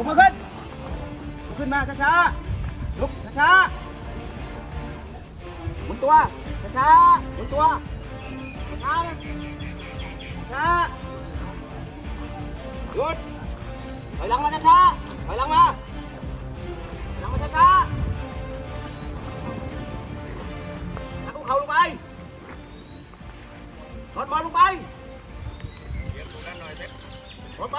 ยกมือขึ้นยกขึ้นมาช้าช้าลุกช้าช้าหมุนตัวช้าช้าหมุนตัวช้าช้าหยุดถอยหลังมาช้าช้าถอยหลังมาหลังมาช้าช้าหักเข่าลงไปถอดบอลลงไปถอดไป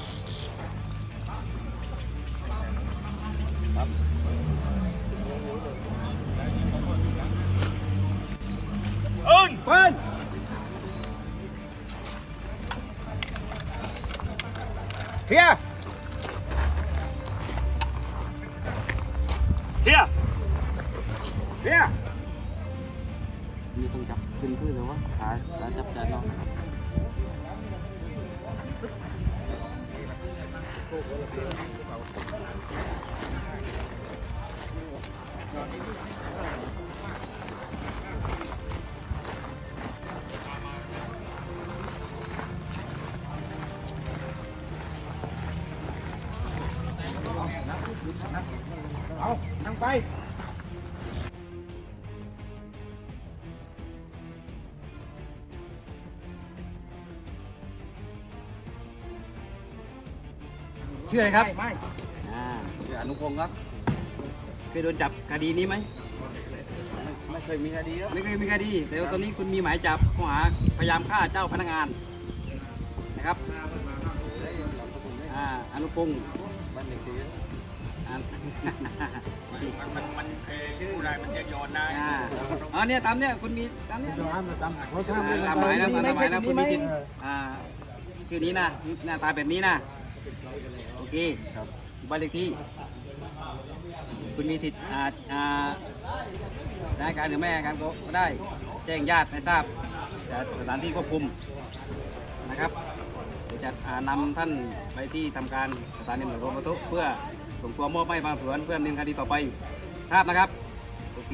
Here. Here. Here. Như tôi chọc kinh cứ rồi quá. À, đã chọc trời non. Thank you. เอา นั่งไป ชื่ออะไรครับไม่อาชื่ออนุพงศ์ครับ เคยโดนจับคดีนี้ไหม ไม่เคยมีคดีครับไม่เคยมีคดี แต่ว่าตอนนี้คุณมีหมายจับข้อหาพยายามฆ่าเจ้าพนักงาน นะครับอานุพงศ์บมันมันมันเคยผู้ลายมันจะย้อนได้อ๋อเนี่ยตามเนี่ยคุณมีตามเนี่ยตามตามตามหมายแล้วตามหมายแล้วคุณมีจิตอ่าชื่อนี้นะหน้าตาแบบนี้นะโอเคครับบ้านเลขที่ คุณมีสิทธิ์อาจอ่าได้การหรือไม่การก็ได้ แจ้งญาติให้ทราบจากสถานที่ควบคุมนะครับ จะนำท่านไปที่ทำการสถานีตำรวจปทุกเพื่อส่งตัวมอบให้บางส่วนเพื่อนนินคดีต่อไปทราบนะครับ โอเค